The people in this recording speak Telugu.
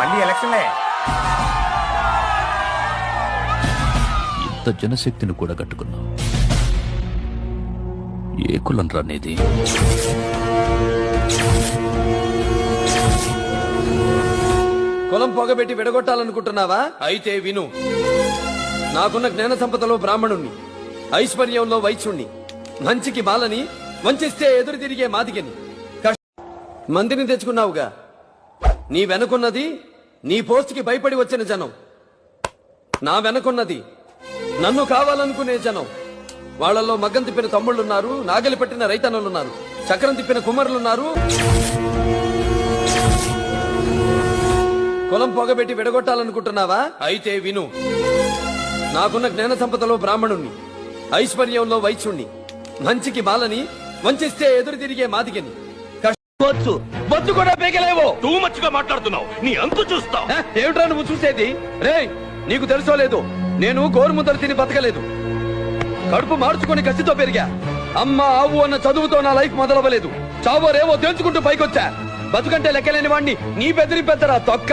మళ్ళీ ఎలక్షన్లే. ఇంత జనశక్తిని కూడా కట్టుకున్నావు. ఏ కులం రానేది కులం పొగబెట్టి విడగొట్టాలనుకుంటున్నావా? అయితే విను. నాకున్న జ్ఞాన సంపదలో బ్రాహ్మణుణ్ణి ఐశ్వర్యంలో వైశ్యుణ్ణి మంచికి బాలని వంచిస్తే ఎదురు తిరిగే మాదిగని. మందిని తెచ్చుకున్నావుగా. నీ వెనకున్నది నీ పోస్ట్కి భయపడి వచ్చిన జనం. నా వెనకున్నది నన్ను కావాలనుకునే జనం. వాళ్ళల్లో మగ్గం తిప్పిన తమ్ముళ్ళున్నారు నాగలి పట్టిన రైతన్నులున్నారు చక్రం తిప్పిన కుమారులున్నారు కులం పొగబెట్టి విడగొట్టాలనుకుంటున్నావా? అయితే విను. నాకున్న జ్ఞాన సంపదలో బ్రాహ్మణుణ్ణి ఐశ్వర్యంలో వైశ్యుణ్ణి మంచికి బాలని వంచిస్తే ఎదురు తిరిగే మాదిగని. కష్టవచ్చు బొచ్చు కూడా పేగలేవో టూ మచ్గా మాట్లాడుతున్నావు. నీ అంతు చూస్తావు. ఏమిట్రా నువ్వు చూసేది? రేయ్ నీకు తెలుసో లేదు? నేను గోరుముద్దలు తిని బతకలేదు. కడుపు మార్చుకొని కసితో పెరిగా. అమ్మ ఆవు అన్న చదువుతో నా లైఫ్ మొదలవ్వలేదు. చావో రేవో తెలుసుకుంటూ పైకొచ్చా? బతుకంటే లెక్కలేని వాణ్ణి నీ బెదిరింపెత్తరా తొక్క?